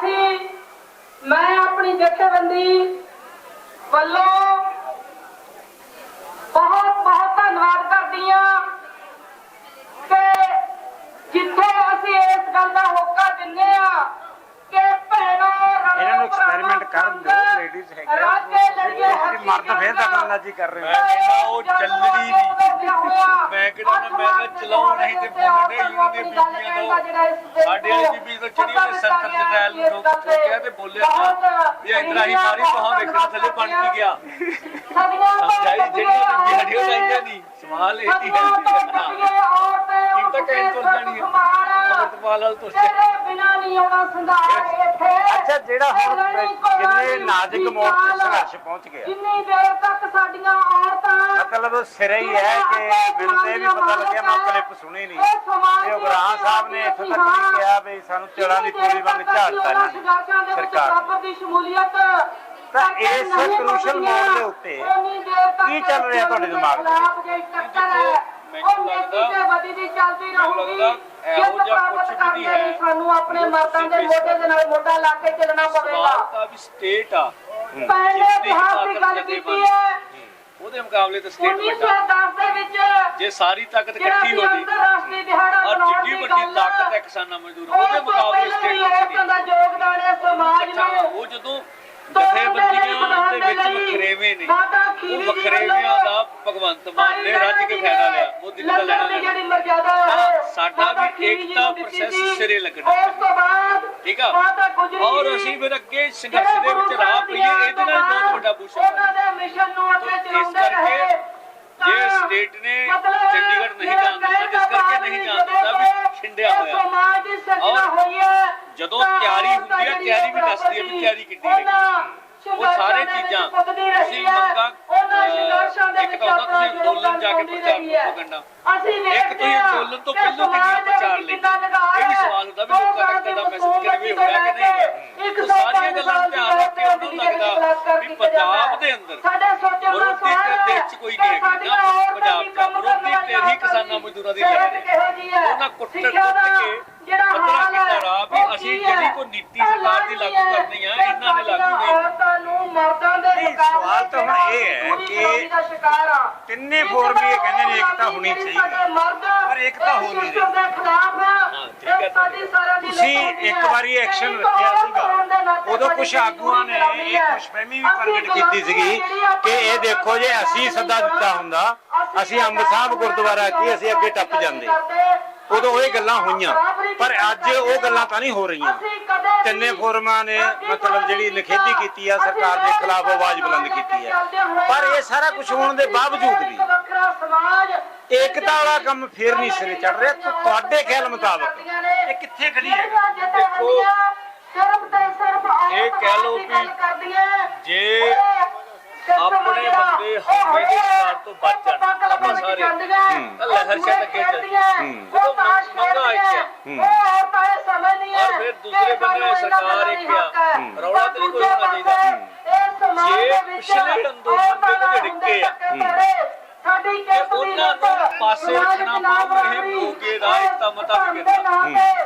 ਅਸੀਂ ਮੈਂ ਆਪਣੀ ਜਥੇਬੰਦੀ ਵੱਲੋਂ ਬਹੁਤ ਬਹੁਤ ਧੰਨਵਾਦ ਕਰਦੀ ਹਾਂ ਕਿ ਜਿੱਥੇ ਅਸੀਂ ਇਸ ਗੱਲ ਦਾ ਹੋਕਾ ਦਿੰਨੇ ਆ ਕਿ ਭੈਣੋ ਇਹਨਾਂ ਨੂੰ experiment ਕਰਨ ਦਿਓ, ਭਰਾਵਾਂ ladies ਹੈਗੇ ਮਰਦ ਫੇਰ ਦਖਲਅੰਦਾਜ਼ੀ ਕਰ ਰਹੇ। ਮੈਂ ਕਹਿੰਦਾ ਉਹ ਚੱਲਣੀ ਨਹੀਂ। ਮੈਂ ਕਿਹੜਾ ਨਾ ਮੈਂ ਕਿਹਾ ਚਲਾਓ ਨਹੀਂ ਤੇ ਮੁੰਡੇ ਯੂਨੀ ਦੇ ਬੀਬੀਆਂ ਤੋਂ ਸਾਡੇ ਵਾਲੀ ਬੀਬੀ ਤੋਂ ਚੜੀ ਉਹਨੇ ਸੰਤਰ ਦੇ ਟਾਇਲ ਨੂੰ ਠੋਕ ਠੋਕਿਆ ਤੇ। ਬੋਲਿਆ ਵੀ ਇਤਨਾ ਹੀ ਮਾਰੀ ਤੁਹਾਂ ਵੇਖਣਾ ਥੱਲੇ ਬਣ ਕੀ ਗਿਆ। ਸਮਝਾਈ ਜਿਹੜੀਆਂ ਤੇ ਵੀਡੀਓ ਲਾਈਆਂ ਨਹੀਂ ਸਵਾਲ ਇਹ ਹੀ। ਹੈ ਕੀ ਤਾਂ ਕਹਿਣ ਤੁਰ ਜਾਣੀ ਹੈ ਅਮਰਤਪਾਲ ਵਾਲ ਤੁਰ ਤੇਰੇ ਬਿਨਾ ਨਹੀਂ ਆਉਣਾ ਸੰਧਾਰ ਇੱਥੇ। ਅੱਛਾ ਜਿਹੜਾ ਹੁਣ ਕਿੰਨੇ ਨਾਜ਼ੁਕ ਮੋੜ ਤੇ ਸੰਘਰਸ਼ ਪਹੁੰਚ ਗਿਆ ਜਿੰਨੀ ਦੇਰ ਤੱਕ ਸਾਡੀਆਂ ਔਰਤਾਂ ਮਤਲਬ ਸਿਰੇ ਹੀ ਹੈ ਕਿ ਇਹ ਵੀ ਪਤਾ ਲੱਗਿਆ ਮੈਂ ਕਲਿੱਪ ਸੁਣੀ ਨਹੀਂ ਤੇ ਉਗਰਾਹਾਂ ਸਾਹਿਬ ਨੇ ਇੱਥੋਂ ਤੱਕ ਵੀ ਕਿਹਾ ਵੀ ਸਾਨੂੰ ਚੜਾ ਦੀ ਪੂਰੀ ਵਾਂਗ ਝਾੜਤਾ ਇਹਨਾਂ ਨੇ ਸਰਕਾਰ। ਦੀ ਸ਼ਮੂਲੀਅਤ ਤਾਂ ਇਸ crucial ਮੋੜ ਦੇ ਉੱਤੇ ਕੀ ਚੱਲ ਰਿਹਾ ਤੁਹਾਡੇ ਦਿਮਾਗ 'ਚ? ਮੈਨੂੰ ਲੱਗਦਾ- ਵਧੀ ਦੀ ਚੱਲਦੀ ਰਹੂਗੀ। ਇਹੋ ਜਿਹਾ ਕੁਛ ਵੀ ਦੇ ਹੈ। ਸਾਨੂੰ ਆਪਣੇ ਮਰਦਾਂ ਦੇ ਮੋਢੇ ਦੇ ਨਾਲ ਮੋਢਾ ਲਾ ਕੇ ਚੱਲਣਾ ਪਵੇਗਾ ਤਾਂ ਵੀ ਸਟੇਟ ਆ। ਪਹਿਲੇ ਇਤਿਹਾਸ ਦੀ ਗੱਲ ਕੀਤੀ ਹੈ। ਉਹਦੇ ਮੁਕਾਬਲੇ ਤਾਂ ਸਟੇਟ ਵੱਡਾ। 1910 ਦੇ ਵਿੱਚ ਜੇ ਸਾਰੀ ਤਾਕਤ ਇਕੱਠੀ ਹੋ ਗਈ ਅੰਤਰਰਾਸ਼ਟਰੀ ਦਿਹਾੜਾ ਜਿੱਡੀ ਦੀ ਵੱਡੀ ਤਾਕਤ ਹੈ ਕਿਸਾਨਾਂ ਮਜ਼ਦੂਰ ਉਹਦੇ ਤੋਂ ਮੁਕਾਬਲੇ ਸਟੇਟ ਔਰਤਾਂ ਦਾ ਯੋਗਦਾਨ ਹੈ ਸਮਾਜ ਨੂੰ ਉਹ ਜਦੋਂ ਜਥੇਬੰਦੀਆਂ ਦੇ ਵਿੱਚ ਵਖਰੇਵੇਂ ਨੇ ਉਹ ਵਖਰੇਵਿਆਂ ਦਾ ਭਗਵੰਤ ਮਾਨ ਨੇ ਰੱਜ ਕੇ ਫਾਇਦਾ ਲਿਆ। ਮੋਦੀ ਨੇ ਤਾਂ ਲੈਣਾ ਦੀ ਜਿਹੜੀ ਲੈਣਾ ਮਰਜ਼ਾਦਾ ਹੈ ਤਾਂ ਸਾਡਾ ਮਾਤਾ ਵੀ ਖੀਰੀ ਜੀ ਏਕਤਾ ਨੂੰ ਦਿੱਤੀ process ਸੀ। ਸਿਰੇ ਲੱਗਣਾ। ਉਸ ਤੋਂ ਬਾਅਦ ਠੀਕ ਆ? ਮਾਤਾ ਗੁਜਰੀ ਔਰ ਜੀ, ਅਸੀਂ ਫਿਰ ਅੱਗੇ ਸੰਘਰਸ਼ ਦੇ ਵਿੱਚ ਰਾਹ ਪਈਏ ਇਹਦੇ ਨਾਲ ਬਹੁਤ ਵੱਡਾ ਭੂਸ਼ਣ ਉਹਨਾਂ ਦੇ ਮਿਸ਼ਨ ਨੂੰ ਅੱਗੇ ਇਸ ਚਲਾਉਂਦੇ ਕਰਕੇ ਰਹੇ ਜੇ ਤਾਂ ਸਟੇਟ ਨੇ ਮਤਲਬ ਚੰਡੀਗੜ੍ਹ ਨਹੀਂ ਜਾਣ ਦਿੱਤਾ ਜਿਸ ਕਰਕੇ ਨਹੀਂ ਜਾਣ ਦਿੱਤਾ ਵੀ ਛਿੰਡਿਆ ਇਹ ਹੋਇਆ। ਸਮਾਜ ਦੀ ਸਿਰਜਣਾ ਔਰ ਹੋਈ ਹੈ ਜਦੋਂ ਤਾਂ ਤਿਆਰੀ ਔਰਤਾਂ ਹੁੰਦੀ ਹੈ, ਜਿਹੜੀਆਂ ਤਿਆਰੀ ਵੀ ਦੱਸਦੀ ਹੈ ਵੀ ਬਰਾਬਰ ਤਿਆਰੀ ਕਿੱਡੀ ਉਹਨਾਂ ਉਹ ਸਾਰੇ ਸੰਘਰਸ਼ਾਂ ਦੇ ਵਿੱਚ ਚੀਜ਼ਾਂ ਪੁੱਜਦੀ ਰਹੀ ਤੁਸੀਂ ਹੈ। ਮੰਗਾਂ ਉਹਨਾਂ ਸੰਘਰਸ਼ਾਂ ਦੇ ਇੱਕ ਵਿੱਚ ਤਾਂ ਹੁੰਦਾ ਆਪਣਾ ਤੁਸੀਂ ਅੰਦੋਲਨ ਜਾ ਕੇ ਯੋਗਦਾਨ ਪ੍ਰਚਾਰ ਪਾਉਂਦੀ ਰਹੀ ਹੈ। ਕਰਨਾ ਅਸੀਂ ਇੱਕ ਵੇਖਦੇ ਤੁਸੀਂ ਹਾਂ ਅੰਦੋਲਨ ਤੋਂ ਕਿ ਪਹਿਲਾਂ ਕਿੰਨਾ ਸਮਾਜ ਦੇ ਪ੍ਰਚਾਰ ਵਿੱਚ ਲਈ। ਕਿੰਨਾ ਲਗਾਅ ਇਹ ਵੀ ਹੈ। ਸਵਾਲ ਹੁੰਦਾ ਵੀ ਲੋਕਾਂ ਤੱਕ ਦਾ ਮੈਸੇਜ ਕਿਵੇਂ ਹੋਇਆ ਕਿ ਨਹੀਂ? ਹੋਇਆ ਇੱਕ ਉਹ ਸੌ ਸਾਰੀਆਂ ਪੰਜ ਗੱਲਾਂ ਸਾਲ ਨੂੰ ਧਿਆਨ ਰੱਖ ਕੇ ਉਹਨਾਂ ਨੂੰ ਲੱਗਦਾ ਵੀ ਪੰਜਾਬ ਦੇ ਅੰਦਰ ਵਿਰੋਧੀ ਤੇ ਦੇਸ਼ ਕੋਈ ਨਹੀਂ ਹੈਗੀ ਪੰਜਾਬ ਦੀ ਵਿਰੋਧੀ ਤੇ ਹੀ ਕਿਸਾਨਾਂ ਮਜ਼ਦੂਰਾਂ ਦੀ ਉਹਨਾਂ ਕੁੱਟ ਕੇ ਜਿਹੜਾ ਹਾਲ ਹੈ, ਵੀ ਅਸੀਂ ਜਿਹੜੀ? ਕੋਈ ਨੀਤੀ ਸਰਕਾਰ ਦੀ ਲਾਗੂ ਕਰਨੀ ਆ ਇਹਨਾਂ ਨੇ ਲਾਗੂ ਨਹੀਂ ਔਰਤਾਂ ਨੂੰ ਮਰਦਾਂ ਦੇ ਸਵਾਲ ਤਾਂ ਹੁਣ ਇਹ ਹੈ ਕਿ ਤਿੰਨੇ ਫੋਰਮ ਵੀ ਇਹ ਕਹਿੰਦੇ ਨੇ ਏਕਤਾ ਹੋਣੀ ਚਾਹੀਦੀ ਹੈ। ਪਰ ਏਕਤਾ ਹੋ ਨਹੀਂ ਰਹੀ। ਤੁਸੀਂ। ਇੱਕ ਵਾਰੀ ਐਕਸ਼ਨ ਰੱਖਿਆ ਸੀਗਾ ਉਦੋਂ ਕੁਝ ਆਗੂਆਂ ਨੇ ਇਹ। ਖੁਸ਼ਫਹਿਮੀ ਵੀ ਪ੍ਰਗਟ ਕੀਤੀ ਸੀਗੀ ਕਿ ਇਹ ਦੇਖੋ ਜੇ ਅਸੀਂ ਸੱਦਾ ਦਿੱਤਾ ਹੁੰਦਾ ਅਸੀਂ ਅੰਬ ਸਾਹਿਬ ਗੁਰਦੁਆਰਾ ਕੀ ਅਸੀਂ ਅੱਗੇ ਟੱਪ ਜਾਂਦੇ ਉਦੋਂ ਇਹ ਗੱਲਾਂ ਹੋਈਆਂ ਪਰ ਅੱਜ ਉਹ ਗੱਲਾਂ ਤਾਂ ਨਹੀਂ ਹੋ ਰਹੀਆਂ। ਤਿੰਨੇ ਫੋਰਮਾਂ ਨੇ ਮਤਲਬ ਜਿਹੜੀ ਨਿਖੇਧੀ ਕੀਤੀ ਆ ਸਰਕਾਰ ਦੇ ਖਿਲਾਫ ਆਵਾਜ਼ ਬੁਲੰਦ ਕੀਤੀ ਆ। ਪਰ ਇਹ ਸਾਰਾ ਕੁਝ ਹੋਣ ਦੇ ਬਾਵਜੂਦ ਵੀ ਏਕਤਾ ਵਾਲਾ ਕੰਮ ਫੇਰ ਨਹੀਂ ਸਿਰੇ ਚੜ ਰਿਹਾ ਤੁਹਾਡੇ ਖਿਆਲ ਮੁਤਾਬਕ। ਇਹ ਕਿੱਥੇ ਖੜੀ ਹੈ? ਦੇਖੋ, ਸਿਰਫ ਤੇ ਸਿਰਫ ਇਹ ਕਹਿ ਲਓ ਵੀ ਜੇ ਆਪਣੇ ਬੰਦੇ ਹਮਲੇ ਦੇ ਸ਼ਿਕਾਰ ਤੋਂ ਬਚ ਜਾਣ। ਆਪਾਂ ਸਾਰੇ। ਲਹਿਰ ਸ਼ਾਇਦ ਅੱਗੇ ਚੱਲ। ਉਦੋਂ ਮੰਗ- ਹੂੰ। ਔਰ ਫਿਰ ਦੂਸਰੇ ਬੰਦੇ ਸਰਕਾਰ ਇੱਕ ਆ। ਰੌਲਾ ਤੇ ਕੋਈ ਹੋਣਾ ਚਾਹੀਦਾ ਜੇ। ਪਿਛਲੇ ਅੰਦੋਲਨ ਦੇ ਕੁਝ ਡਿੱਕੇ ਆ ਸਾਡੀ ਤੇ ਉਹਨਾਂ ਨੂੰ ਪਾਸੇ ਰੱਖਣਾ ਪਊ ਇਹ ਮੋਗੇ ਦਾ ਇਕਤਾ ਮਤਾ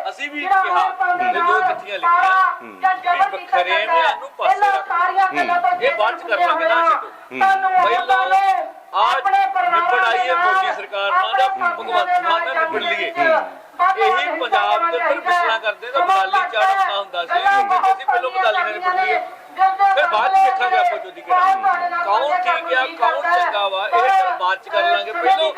ਅਸੀਂ ਵੀ ਕਿਹਾ ਤੇ ਦੋ ਚਿੱਠੀਆਂ ਲਿਖੀਆਂ। ਵੀ ਵਖਰੇਵਿਆਂ ਨੂੰ ਪਾਸੇ ਰੱਖ ਇਹ ਬਾਅਦ ਚ ਕਰ ਲਾਂਗੇ ਨਾ ਛੱਡੋ। ਪਹਿਲਾਂ ਆਜ ਨਿਬੜ ਆਈ ਹੈ ਮੋਦੀ ਸਰਕਾਰ ਨਾਲ ਜਾਂ ਭਗਵੰਤ ਮਾਨ ਨਾਲ ਨਿਬੜ ਲਈਏ। ਇਹੀ ਪੰਜਾਬ ਦੇ ਅੰਦਰ ਕਰਦੇ ਤਾਂ ਬਦਾਲੀ ਚਾੜਨਾ ਹੁੰਦਾ ਸੀ ਅਸੀਂ ਪਹਿਲਾਂ ਬਦਾਲੀ ਨਾਲ ਨਿਬੜ ਲਈਏ ਫਿਰ ਬਾਅਦ ਚ ਦੇਖਾਂਗੇ ਆਪਾਂ ਜੋਦੀ ਕਿਹੜਾ ਕੌਣ ਠੀਕ ਆ ਕੌਣ ਚੰਗਾ ਵਾ ਇਹ ਗੱਲ ਬਾਅਦ ਚ ਕਰ ਲਾਂਗੇ। ਪਹਿਲਾਂ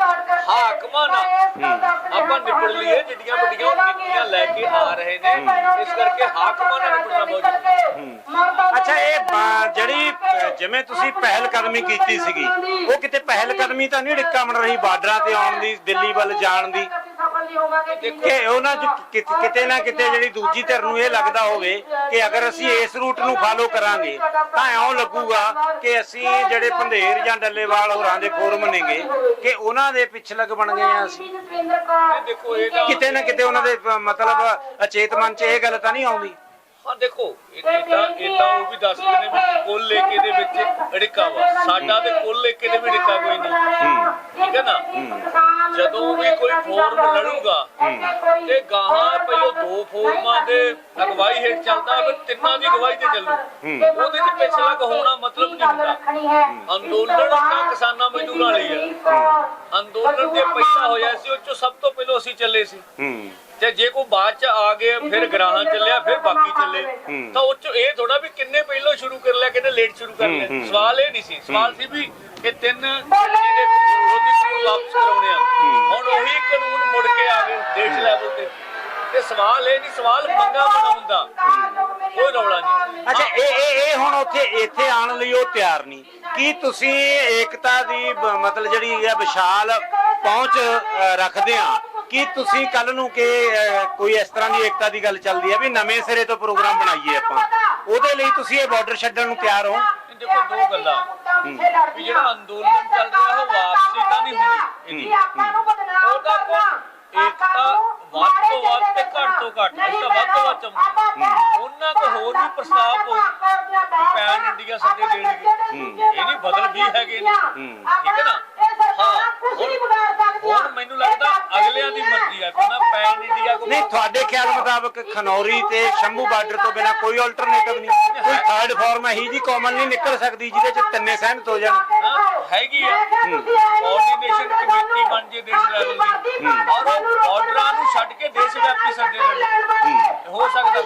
ਹਾਕਮਾਂ ਨਾਲ ਆਪਾਂ ਨਿਬੜ ਲਈਏ ਜਿੱਡੀਆਂ ਵੱਡੀਆਂ ਉਹ ਨੀਤੀਆਂ ਲੈ ਕੇ ਆ ਰਹੇ ਨੇ ਇਸ ਕਰਕੇ ਹਾਕਮਾਂ ਨਾਲ ਨਿਬੜਨਾ ਬਹੁਤ ਜ਼ਰੂਰੀ ਹੈ। ਅੱਛਾ ਇਹ ਜਿਹੜੀ ਜਿਵੇਂ ਤੁਸੀਂ ਪਹਿਲ ਕਦਮੀ ਕੀਤੀ ਸੀਗੀ ਉਹ ਕਿਤੇ ਪਹਿਲ ਕਦਮੀ ਤਾਂ ਨਹੀਂ ਡਿੱਕਾ ਬਣ ਰਹੀ ਬਾਰਡਰਾਂ ਤੇ ਆਉਣ ਦੀ ਦਿੱਲੀ ਵੱਲ ਜਾਣ ਦੀ। ਕਿ ਉਹਨਾਂ ਚ ਕਿ- ਕਿਤੇ ਨਾ ਕਿਤੇ ਜਿਹੜੀ ਦੂਜੀ ਧਿਰ ਨੂੰ ਇਹ ਲੱਗਦਾ ਹੋਵੇ ਕਿ ਅਗਰ ਅਸੀਂ ਇਸ ਰੂਟ ਨੂੰ ਫਾਲੋ ਕਰਾਂਗੇ ਤਾਂ ਐਉਂ ਲੱਗੂਗਾ ਕਿ ਅਸੀਂ ਜਿਹੜੇ ਭੰਦੇਰ ਜਾਂ ਡੱਲੇਵਾਲ ਹੋਰਾਂ ਦੇ ਫੋਰਮ ਨੇਗੇ ਕਿ ਉਹਨਾਂ ਦੇ ਪਿਛਲਗ ਬਣ ਗਏ ਆ ਅਸੀਂ। ਦੇਖੋ ਇਹ ਕਿਤੇ ਨਾ ਕਿਤੇ ਉਹਨਾਂ ਦੇ ਅ, ਮਤਲਬ ਅਚੇਤ ਮਨ ਚ ਇਹ ਗੱਲ ਤਾਂ ਨਹੀਂ ਆਉਂਦੀ। ਹਾਂ ਦੇਖੋ ਇਦਾਂ ਇਦਾਂ ਉਹ ਵੀ ਦੱਸਦੇ ਨੇ ਵੀ ਕੁੱਲ ਲੇਕੇ ਦੇ ਵਿੱਚ ਢਿੱਕਾ ਵਾ। ਸਾਡਾ ਤੇ ਕੁੱਲ ਲੇਕੇ ਦੇ ਵੀ ਢਿੱਕਾ ਕੋਈ ਨਹੀਂ। ਠੀਕ ਹੈ ਨਾ? ਜਦੋਂ ਵੀ ਕੋਈ ਫੋਰਮ ਲੜੂਗਾ ਤੇ ਗਾਹਾਂ ਪਹਿਲਾਂ ਦੋ ਫੋਰਮਾਂ ਦੇ ਅਗਵਾਈ ਹੇਠ ਚੱਲਦਾ ਫਿਰ ਤਿੰਨਾਂ ਦੀ ਅਗਵਾਈ ਤੇ ਚੱਲੂ। ਉਹਦੇ ਚ ਪਿਛਲਾ ਹੋਣਾ ਮਤਲਬ ਨਹੀਂ ਹੁੰਦਾ। ਅੰਦੋਲਨ ਤਾਂ ਕਿਸਾਨਾਂ ਮਜ਼ਦੂਰਾਂ ਲਈ ਹੈ। ਅੰਦੋਲਨ ਦੇ ਪਹਿਲਾਂ ਹੋਇਆ ਸੀ ਉਹ ਚੋਂ ਸਭ ਤੋਂ ਪਹਿਲਾਂ ਅਸੀਂ ਚੱਲੇ ਸੀ। ਤੇ ਜੇ ਕੋਈ ਬਾਅਦ ਚ ਆ ਗਏ ਫਿਰ ਗਰਾਹਾਂ ਚੱਲਿਆ ਫਿਰ ਬਾਕੀ ਚੱਲੇ। ਤਾਂ ਉਹ ਚ ਇਹ ਥੋੜਾ ਵੀ ਕਿੰਨੇ ਪਹਿਲਾਂ ਸ਼ੁਰੂ ਕਰ ਲਿਆ ਕਿੰਨੇ ਲੇਟ ਸ਼ੁਰੂ ਕਰ ਲਿਆ। ਸਵਾਲ ਇਹ ਨਹੀਂ ਸੀ। ਸਵਾਲ ਸੀ ਵੀ ਇਹ ਤਿੰਨ ਦੇ ਵਿਰੋਧੀ ਕਾਨੂੰਨ ਵਾਪਸ ਕਰਾਉਣੇ ਆ। ਹੁਣ ਉਹੀ ਕਾਨੂੰਨ ਮੁੜ ਕੇ ਆ ਗਏ ਦੇਸ਼ ਲੈਵਲ ਤੇ ਤੇ। ਸਵਾਲ ਇਹ ਨਹੀਂ ਸਵਾਲ ਮੰਗਾ ਬਣਾਉਣ ਦਾ। ਕੋਈ ਰੌਲਾ ਨਹੀਂ। ਅੱਛਾ ਇਹ ਇਹ ਇਹ ਹੁਣ ਉੱਥੇ ਇੱਥੇ ਆਉਣ ਲਈ ਉਹ ਤਿਆਰ ਨਹੀਂ। ਕੀ ਤੁਸੀਂ ਏਕਤਾ ਦੀ ਮਤਲਬ ਜਿਹੜੀ ਹੈ ਵਿਸ਼ਾਲ ਪਹੁੰਚ ਰੱਖਦੇ ਆ? ਕੀ ਤੁਸੀਂ ਕੱਲ ਨੂੰ ਕਿ ਕੋਈ ਇਸ ਤਰ੍ਹਾਂ ਦੀ ਏਕਤਾ ਦੀ ਗੱਲ ਚੱਲਦੀ ਹੈ ਵੀ ਨਵੇਂ ਸਿਰੇ ਤੋਂ ਪ੍ਰੋਗਰਾਮ ਬਣਾਈਏ ਆਪਾਂ? ਉਹਦੇ ਲਈ ਤੁਸੀਂ ਇਹ ਬਾਰਡਰ ਛੱਡਣ ਨੂੰ ਤਿਆਰ ਹੋ? ਦੇਖੋ ਦੋ ਗੱਲਾਂ। ਵੀ ਜਿਹੜਾ ਅੰਦੋਲਨ ਚੱਲ ਰਿਹਾ ਉਹ ਵਾਪਸੀ ਤਾਂ ਨਹੀਂ ਹੁੰਦੀ। ਇਹਦੀ ਉਹਦਾ ਕੋਈ ਏਕਤਾ ਵੱਧ ਤੋਂ ਵੱਧ ਤੇ ਘੱਟ ਤੋਂ ਘੱਟ ਇਸ ਤਾਂ ਵੱਧ ਤੋਂ ਵੱਧ ਚਾਹੁੰਦੇ ਉਹਨਾਂ ਕੋ ਹੋਰ ਵੀ ਪ੍ਰਸਤਾਵ ਹੋ ਪੈਨ ਇੰਡੀਆ ਸੱਦੇ ਦੇਣਗੇ ਇਹ ਨਹੀਂ ਬਦਲ ਵੀ ਹੈਗੇ ਨੇ। ਠੀਕ ਹੈ ਨਾ? ਹਾਂ। ਹੁਣ ਹੁਣ ਮੈਨੂੰ ਲੱਗਦਾ ਅਗਲਿਆਂ ਦੀ ਮਰਜ਼ੀ ਆ ਕਿ ਨਾ ਪੈਨ ਇੰਡੀਆ ਕੋ ਨਹੀਂ ਤੁਹਾਡੇ ਖਿਆਲ ਮੁਤਾਬਕ ਖਨੌਰੀ ਤੇ ਸ਼ੰਭੂ ਬਾਰਡਰ ਤੋਂ ਬਿਨਾ ਕੋਈ ਆਲਟਰਨੇਟਿਵ ਨਹੀਂ। ਕੋਈ ਥਰਡ ਫਾਰਮ ਇਹੀ ਜੀ ਕਾਮਨ ਨਹੀਂ ਨਿਕਲ ਸਕਦੀ ਜਿਹਦੇ ਚ ਤਿੰਨੇ ਸਹਿਮਤ ਹੋ ਜਾਣ। ਹਾਂ, ਹੈਗੀ ਆ। ਕੋਆਰਡੀਨੇਸ਼ਨ ਕਮੇਟੀ ਬਣ ਜੇ ਦੇਸ਼ ਲੈਵਲ ਦੀ। ਔਰ ਉਹ ਬਾਰਡਰਾਂ ਨੂੰ ਛੱਡ ਕੇ ਦੇਸ਼ ਵਿਆਪੀ ਸੱਦੇ ਦੇਣ ਹੋ। ਸਕਦਾ।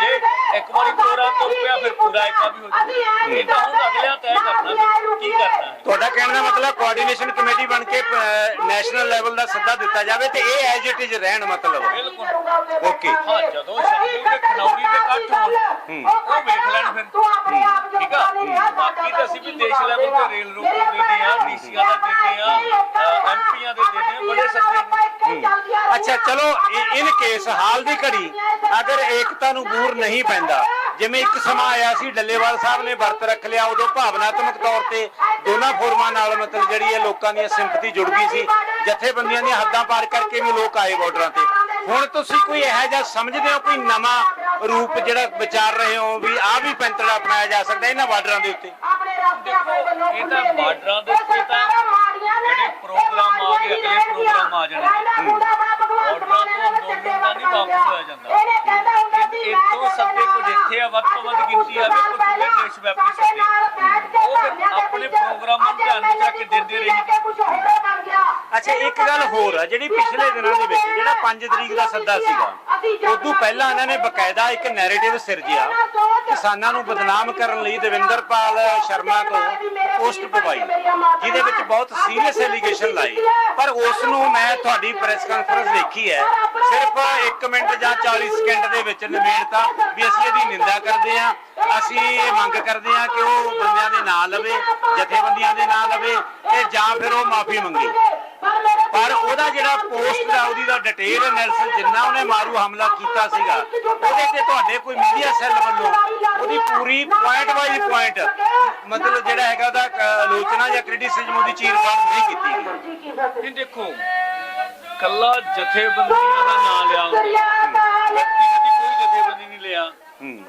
ਜੇ ਇੱਕ ਵਾਰੀ ਪ੍ਰੋਗਰਾਮ ਤੁਰ ਪਿਆ ਫਿਰ ਪੂਰਾ ਇੱਕ ਵੀ ਹੋ ਜਾਊ। ਇਹ ਤਾਂ ਹੁਣ ਅਗਲਿਆਂ ਤੈਅ ਕਰਨਾ। ਵੀ ਕੀ ਕਰਨਾ ਹੈ। ਤੁਹਾਡਾ ਕਹਿਣ ਦਾ ਮਤਲਬ ਕੋਆਰਡੀਨੇਸ਼ਨ ਕਮੇਟੀ ਬਣ ਕੇ ਨੈਸ਼ਨਲ ਲੈਵਲ ਦਾ ਸੱਦਾ ਦਿੱਤਾ ਜਾਵੇ ਤੇ ਇਹ ਐਜ ਇਟ ਇਜ਼ ਰਹਿਣ ਮਤਲਬ। ਬਿਲਕੁਲ। ਓਕੇ। ਹਾਂ ਜਦੋਂ ਸ਼ੰਭੂ ਦੇ ਖਨੌਰੀ ਦੇ ਇਕੱਠ ਹੋਣ ਉਹ ਵੇਖ ਲੈਣ ਫਿਰ। ਠੀਕ ਆ। ਬਾਕੀ ਤਾਂ ਅਸੀਂ ਵੀ ਦੇਸ਼ ਲੈਵਲ ਤੇ ਰੇਲ ਰੋਕੋ ਦੇਦੇ ਆ ਡੀਸੀਆਂ ਦਾ ਦਿੰਦੇ ਆ ਐਮਪੀਆਂ ਦੇ ਦਿੰਦੇ ਆ ਬੜੇ ਸੱਦੇ ਅੱਛਾ ਚਲੋ ਇਨ ਕੇਸ ਹਾਲ ਦੀ ਘੜੀ ਅਗਰ ਏਕਤਾ ਨੂੰ ਬੂਰ ਨਹੀਂ ਪੈਂਦਾ ਜਿਵੇਂ ਇੱਕ ਸਮਾਂ ਆਇਆ ਸੀ ਡੱਲੇਵਾਲ ਸਾਹਿਬ ਨੇ ਵਰਤ ਰੱਖ ਲਿਆ ਉਦੋਂ ਭਾਵਨਾਤਮਕ ਤੌਰ ਤੇ ਦੋਨਾਂ ਫੋਰਮਾਂ ਨਾਲ ਮਤਲਬ ਜਿਹੜੀ ਇਹ ਲੋਕਾਂ ਦੀਆਂ ਸਿੰਪਥੀ ਜੁੜ ਗਈ ਸੀ ਜਥੇਬੰਦੀਆਂ ਦੀਆਂ ਹੱਦਾਂ ਪਾਰ ਕਰਕੇ ਵੀ ਲੋਕ ਆਏ ਬਾਰਡਰਾਂ ਤੇ। ਹੁਣ ਤੁਸੀਂ ਕੋਈ ਇਹੋ ਜਿਹਾ ਸਮਝਦੇ ਹੋ ਕੋਈ ਨਵਾਂ ਰੂਪ ਜਿਹੜਾ ਵਿਚਾਰ ਰਹੇ ਹੋ ਵੀ ਆ ਵੀ ਪੈਂਤੜਾ ਅਪਣਾਇਆ ਜਾ ਸਕਦਾ ਇਹਨਾਂ ਬਾਰਡਰਾਂ ਦੇ ਉੱਤੇ? ਦੇਖੋ ਇਹ ਤਾਂ ਬਾਰਡਰਾਂ ਦੇ ਉੱਤੇ ਤਾਂ ਜਿਹੜੇ ਪ੍ਰੋਗਰਾਮ ਆ ਗਏ ਅਗਲੇ ਪ੍ਰੋਗਰਾਮ ਆ ਜਾਣੇ। ਬਾਰਡਰਾਂ ਤੋਂ ਅੰਦੋਲਨ ਦਾ ਨਹੀਂ ਵਾਪਸ ਹੋਇਆ ਜਾਂਦਾ। ਇੱਥੋਂ ਸੱਦੇ ਕੋ ਜਿੱਥੇ ਆ ਵੱਧ ਤੋਂ ਵੱਧ ਗਿਣਤੀ ਆਵੇ ਕੋ ਪੂਰੇ ਦੇਸ਼ ਵਿਆਪੀ ਸੱਦੇ ਉਹ ਫਿਰ ਆਪਣੇ ਪ੍ਰੋਗਰਾਮਾਂ ਨੂੰ ਧਿਆਨ ਵਿੱਚ ਰੱਖ ਕੇ ਦਿੰਦੇ ਰਹੀ ਅੱਛਾ ਇੱਕ ਗੱਲ ਹੋਰ ਆ ਜਿਹੜੀ ਪਿਛਲੇ ਦਿਨਾਂ ਦੇ ਵਿੱਚ ਜਿਹੜਾ 5 ਤਰੀਕ ਦਾ ਸੱਦਾ ਸੀਗਾ ਉਦੋਂ ਪਹਿਲਾਂ ਇਹਨਾਂ ਨੇ ਬਕਾਇਦਾ ਇੱਕ ਨੈਰੇਟਿਵ ਸਿਰਜਿਆ। ਕਿਸਾਨਾਂ ਨੂੰ ਬਦਨਾਮ ਕਰਨ ਲਈ ਦਵਿੰਦਰਪਾਲ ਸ਼ਰਮਾ ਤੋਂ। ਪੋਸਟ ਪਵਾਈ, ਜਿਹਦੇ ਵਿੱਚ ਬਹੁਤ ਸੀਰੀਅਸ ਐਲੀਗੇਸ਼ਨ ਲਾਈ। ਪਰ ਉਸ ਨੂੰ ਮੈਂ ਤੁਹਾਡੀ ਪ੍ਰੈਸ ਕਾਨਫਰੰਸ ਦੇਖੀ ਹੈ। ਸਿਰਫ 1 ਮਿੰਟ ਜਾਂ 40 ਸਕਿੰਟ ਦੇ ਵਿੱਚ ਨਿਬੇੜਤਾ ਵੀ ਅਸੀਂ ਇਹਦੀ ਨਿੰਦਾ ਕਰਦੇ ਹਾਂ। ਅਸੀਂ ਇਹ ਮੰਗ ਕਰਦੇ ਹਾਂ ਕਿ ਉਹ ਬੰਦਿਆਂ ਦੇ ਨਾਂ ਲਵੇ, ਜਥੇਬੰਦੀਆਂ ਦੇ ਨਾਂ ਲਵੇ ਤੇ ਜਾਂ ਫਿਰ ਉਹ ਮਾਫੀ ਮੰਗੇ। ਪਰ ਉਹਦਾ ਜਿਹੜਾ ਪੋਸਟ ਦਾ ਉਹਦੀ ਦਾ ਡਿਟੇਲ ਐਨਾਲਿਸਿਸ ਜਿੰਨਾ ਉਹਨੇ ਮਾਰੂ ਹਮਲਾ ਕੀਤਾ ਸੀਗਾ ਉਹਦੇ ਤੇ ਤੁਹਾਡੇ ਕੋਈ ਮੀਡੀਆ ਸੈੱਲ ਵੱਲੋਂ ਉਹਦੀ ਪੂਰੀ ਪੁਆਇੰਟ ਬਾਈ ਪੁਆਇੰਟ ਮਤਲਬ ਜਿਹੜਾ ਹੈਗਾ ਉਹਦਾ ਆਲੋਚਨਾ ਜਾਂ ਕ੍ਰਿਟਿਸਿਜ਼ਮ ਉਹਦੀ ਚੀਰ-ਫਾੜ ਨਹੀਂ ਕੀਤੀ ਗਈ। ਨਹੀਂ ਦੇਖੋ ਕੱਲਾ ਜਥੇਬੰਦੀਆਂ ਦਾ ਨਾਮ ਲਿਆ। ਦੀ ਕੋਈ ਜਥੇਬੰਦੀ ਨਹੀਂ ਲਿਆ। ਹੂੰ।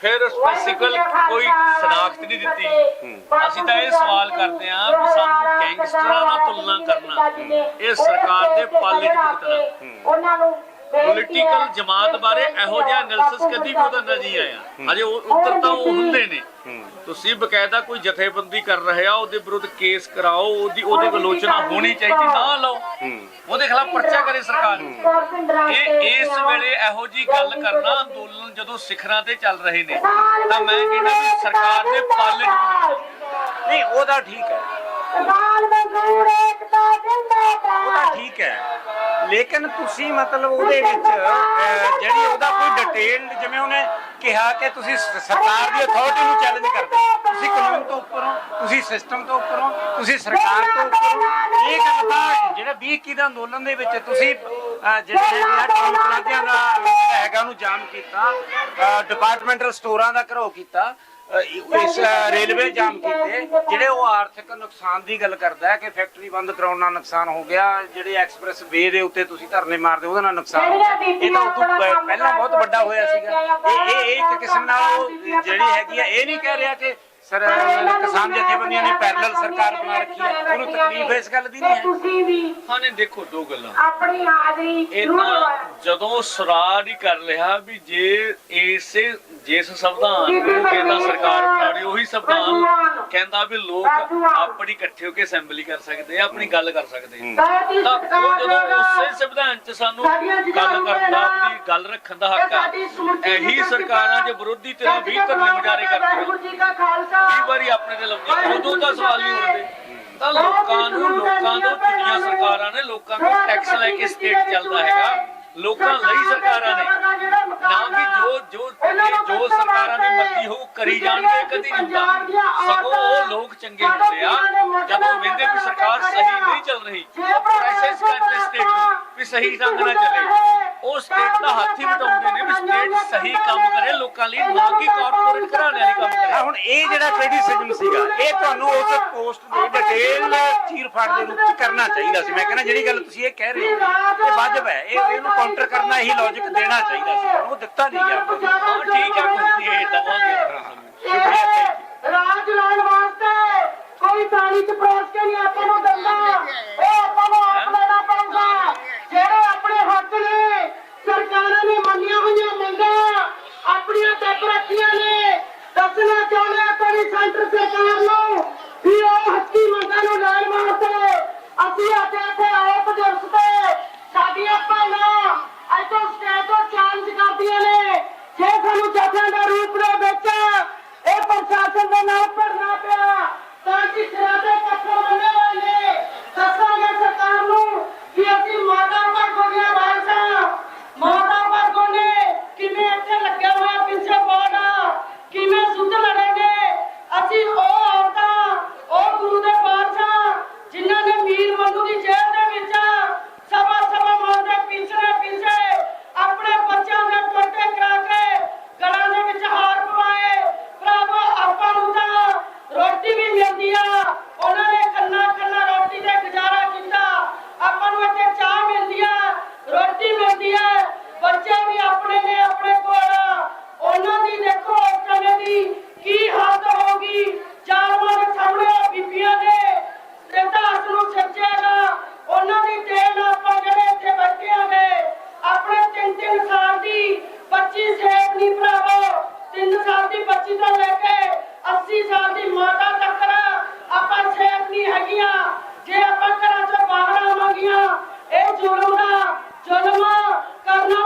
ਫਿਰ ਸਪੈਸੀਫਿਕਲ ਕੋਈ ਸ਼ਨਾਖਤ ਨਹੀਂ ਦਿੱਤੀ। ਅਸੀਂ ਤਾਂ ਇਹ ਸਵਾਲ ਕਰਦੇ ਹਾਂ ਵੀ ਸਾਨੂੰ ਗੈਂਗਸਟਰਾਂ ਨਾਲ ਤੁਲਨਾ ਕਰਨਾ। ਇਹ ਸਰਕਾਰ ਦੇ ਪਾਲੇ 'ਚ ਭੁਗਤਣਾ ਉਹਨਾਂ ਨੂੰ ਪੋਲੀਟੀਕਲ ਜਮਾਤ ਬਾਰੇ ਇਹੋ ਜਿਹਾ ਐਨਾਲਿਸਿਸ ਕਦੀ ਵੀ ਉਹਦਾ ਨਹੀਂ ਆਇਆ। ਹਜੇ ਉਹ ਉੱਤਰ ਤਾਂ ਉਹ ਹੁੰਦੇ ਨੇ। ਤੁਸੀਂ ਬਕਾਇਦਾ ਕੋਈ ਜਥੇਬੰਦੀ ਕਰ ਰਹੇ ਆ ਉਹਦੇ ਵਿਰੁੱਧ ਕੇਸ ਕਰਾਓ ਉਹਦੀ ਉਹਦੇ ਆਲੋਚਨਾ ਹੋਣੀ ਚਾਹੀਦੀ ਨਾ ਲਓ। ਉਹਦੇ ਖਿਲਾਫ ਪਰਚਾ ਕਰੇ ਸਰਕਾਰ। ਇਹ ਇਸ ਵੇਲੇ ਇਹੋ ਜੀ ਗੱਲ ਕਰਨਾ ਅੰਦੋਲਨ ਜਦੋਂ ਸਿਖਰਾਂ ਤੇ ਚੱਲ ਰਹੇ ਨੇ ਤਾਂ ਮੈਂ ਕਹਿੰਦਾ ਵੀ ਸਰਕਾਰ ਦੇ ਪਾਲੇ। ਨਹੀਂ ਉਹਦਾ ਠੀਕ ਹੈ। ਉਹਦਾ ਠੀਕ ਹੈ। ਲੇਕਿਨ ਤੁਸੀਂ ਮਤਲਬ ਉਹਦੇ ਵਿੱਚ ਜਿਹੜੀ ਉਹਦਾ ਕੋਈ ਡਿਟੇਲ ਜਿਵੇਂ ਉਹਨੇ ਕਿਹਾ ਕਿ ਤੁਸੀਂ ਸ- ਸਰਕਾਰ ਦੀ ਅਥਾਰਟੀ ਨੂੰ ਚੈਲੰਜ ਕਰਦੇ ਹੋ। ਤੁਸੀਂ ਕਾਨੂੰਨ ਤੋਂ ਉੱਪਰ ਹੋ ਤੁਸੀਂ ਸਿਸਟਮ ਤੋਂ ਉੱਪਰ ਹੋ ਤੁਸੀਂ ਸਰਕਾਰ ਤੋਂ ਉੱਪਰ ਹੋ। ਇਹ ਗੱਲ ਤਾਂ ਜਿਹੜਾ 20 21 ਦਾ ਅੰਦੋਲਨ ਦੇ ਵਿੱਚ ਤੁਸੀਂ ਅਹ, ਜਿਹੜੇ ਹੈਗੇ ਆ ਟੋਲ ਪਲਾਜ਼ਿਆਂ ਦਾ ਹੈਗਾ ਉਹਨੂੰ ਜਾਮ ਕੀਤਾ ਡਿਪਾਰਟਮੈਂਟਲ ਸਟੋਰਾਂ ਦਾ ਘਰੋ ਕੀਤਾ ਇਸ ਰੇਲਵੇ ਜਾਮ ਕੀਤੇ ਜਿਹੜੇ ਉਹ ਆਰਥਿਕ ਨੁਕਸਾਨ ਦੀ ਗੱਲ ਕਰਦਾ ਹੈ ਕਿ ਫੈਕਟਰੀ ਬੰਦ ਕਰਾਉਣ ਨਾਲ ਨੁਕਸਾਨ ਹੋ ਗਿਆ ਜਿਹੜੇ ਐਕਸਪ੍ਰੈਸ ਵੇ ਦੇ ਉੱਤੇ ਤੁਸੀਂ ਧਰਨੇ ਮਾਰਦੇ ਉਹਦੇ ਨਾਲ ਨੁਕਸਾਨ ਇਹ ਤਾਂ ਉਦੋਂ ਪਹਿਲਾਂ ਬਹੁਤ ਵੱਡਾ ਹੋਇਆ ਸੀਗਾ ਇਹ ਇੱਕ ਕਿਸਮ ਨਾਲ ਜਿਹੜੀ ਹੈਗੀ ਆ ਇਹ ਨਹੀਂ ਕਹਿ ਰਿਹਾ ਕਿ ਸਰ ਕਿਸਾਨ ਜਥੇਬੰਦੀਆਂ ਨੇ ਪੈਰਲਲ ਸਰਕਾਰ ਬਣਾ ਰੱਖੀ ਹੈ। ਉਹਨੂੰ ਤਕਲੀਫ ਇਸ ਗੱਲ ਦੀ ਨਹੀਂ ਹੈ। ਤੁਸੀਂ ਵੀ ਹਾਂ ਨੇ ਦੇਖੋ ਦੋ ਗੱਲਾਂ। ਆਪਣੀ ਹਾਜ਼ਰੀ ਜ਼ਰੂਰ ਜਦੋਂ ਸਰਾਰ ਹੀ ਕਰ ਲਿਆ ਵੀ ਜੇ ਇਸੇ ਜਿਸ ਸੰਵਿਧਾਨ ਨੂੰ ਕਹਿੰਦਾ ਸਰਕਾਰ ਬਣਾਉਣੀ ਉਹੀ ਸੰਵਿਧਾਨ ਕਹਿੰਦਾ ਵੀ ਲੋਕ ਆਪਣੀ ਇਕੱਠੇ ਹੋ ਕੇ ਅਸੈਂਬਲੀ ਕਰ ਸਕਦੇ ਆ ਆਪਣੀ ਗੱਲ ਕਰ ਸਕਦੇ। ਤਾਂ ਉਹ ਸਤਿਕਾਰ ਜਦੋਂ ਹੋਏਗਾ। ਉਸੇ ਸੰਵਿਧਾਨ 'ਚ ਸਾਨੂੰ ਗੱਲ ਕਰਨ ਦਾ ਆਪਣੀ ਗੱਲ ਰੱਖਣ ਦਾ ਹੱਕ ਆ ਇਹੀ ਸਰਕਾਰਾਂ ਜੇ ਵਿਰੋਧੀ ਧਿਰਾਂ ਵੀ ਧਰਨੇ ਮੁਜ਼ਾਹਰੇ ਕਰਦੀਆਂ ਜੀ ਖਾਲਸਾ ਵੀਹ ਵਾਰੀ ਆਪਣੇ ਤੇ ਲਾਉਂਦੇ ਉਦੋਂ ਤਾਂ ਸਵਾਲ ਨਹੀਂ ਉੱਠਦੇ। ਤਾਂ ਲੋਕਾਂ ਨੂੰ ਲੋਕਾਂ ਤੋਂ ਚੁਣੀਆਂ ਸਰਕਾਰਾਂ ਨੇ ਲੋਕਾਂ ਤੋਂ ਟੈਕਸ ਲੈ ਕੇ ਸਟੇਟ ਚੱਲਦਾ ਹੈਗਾ। ਲੋਕਾਂ ਲਈ ਸਰਕਾਰਾਂ ਨੇ। ਨਾ ਵੀ ਜੋ ਜੋ ਜੋ ਸਰਕਾਰਾਂ ਦੀ ਮਰਜ਼ੀ ਹੋ ਕਰੀ ਜਾਣਗੇ ਕਦੀ ਨਹੀਂ ਹੁੰਦਾ। ਸਗੋਂ ਉਹ ਲੋਕ ਚੰਗੇ ਹੁੰਦੇ ਆ। ਜਦੋਂ ਵੇਂਦੇ ਵੀ ਸਰਕਾਰ ਸਹੀ ਨਹੀਂ ਚੱਲ ਰਹੀ ਉਹ ਪ੍ਰੋਸੈਸ ਕਰਦੇ ਸਟੇਟ ਨੂੰ ਵੀ ਸਹੀ ਢੰਗ ਨਾਲ ਚੱਲੇ। ਉਹ ਸਟੇਟ ਦਾ ਹੱਥ ਹੀ ਵਟਾਉਂਦੇ ਨੇ ਵੀ ਸਟੇਟ ਸਹੀ ਕੰਮ ਕਰੇ ਲੋਕਾਂ ਲਈ ਨਾ ਕਿ ਕਾਰਪੋਰੇਟ ਘਰਾਣੇ ਵਾਲੀ ਕੰਮ ਕਰੇ ਹੁਣ ਇਹ ਜਿਹੜਾ ਕ੍ਰਿਟਿਸਿਜ਼ਮ ਸੀਗਾ ਇਹ ਤੁਹਾਨੂੰ ਉਸ ਪੋਸਟ ਦੇ ਡਿਟੇਲ ਚੀਰਫਾੜ ਦੇ ਰੂਪ ਚ ਕਰਨਾ ਚਾਹੀਦਾ ਸੀ ਮੈਂ ਕਹਿੰਦਾ ਜਿਹੜੀ ਗੱਲ ਤੁਸੀਂ ਇਹ ਕਹਿ ਰਹੇ ਹੋ ਇਹ ਵਾਜਬ ਹੈ ਇਹ ਇਹਨੂੰ ਕਾਊਂਟਰ ਕਰਨਾ ਹੀ ਲੌਜੀਕ ਦੇਣਾ ਚਾਹੀਦਾ ਸੀ ਉਹ ਦਿੱਤਾ ਨਹੀਂ ਗਿਆ। ਹਾਂ ਠੀਕ ਹੈ ਕੋਈ ਇਹ ਦਵਾਂਗੇ। ਰਾਜ ਲਾਉਣ ਵਾਸਤੇ ਕੋਈ ਤਾਲੀ ਚ ਪਰੋਸ ਕੇ ਨਹੀਂ ਆਪਾਂ ਨੂੰ ਦਿੰਦਾ ਉਹ ਆਪਾਂ ਨੂੰ ਆਪ ਲੈਣਾ ਪਊਗਾ ਜਿਹੜੇ ਆਪਣੇ ਹੱਕ ਨੇ ਸਰਕਾਰਾਂ ਨੇ ਮੰਨੀਆਂ ਹੋਈਆਂ ਮੰਗਾਂ ਆਪਣੀਆਂ ਦੱਬ ਰੱਖੀਆਂ ਨੇ ਦੱਸਣਾ ਚਾਹੁੰਦੇ ਆ ਕੋਈ ਸੈਂਟਰ ਸਰਕਾਰ ਨੂੰ ਵੀ ਉਹ ਹੱਕੀ ਮੰਗਾਂ ਨੂੰ ਲੈਣ ਵਾਸਤੇ ਅਸੀਂ ਅੱਜ ਇੱਥੇ ਆਏ ਦਿਵਸ ਤੇ ਸਾਡੀਆਂ ਭੈਣਾਂ ਇੱਥੋਂ ਸਟੇਜ ਤੋਂ ਚਾਂਸ ਕਰਦੀਆਂ ਨੇ ਜੇ ਸਾਨੂੰ ਜਥਿਆਂ ਦਾ ਰੂਪ ਦੇ ਵਿੱਚ ਇਹ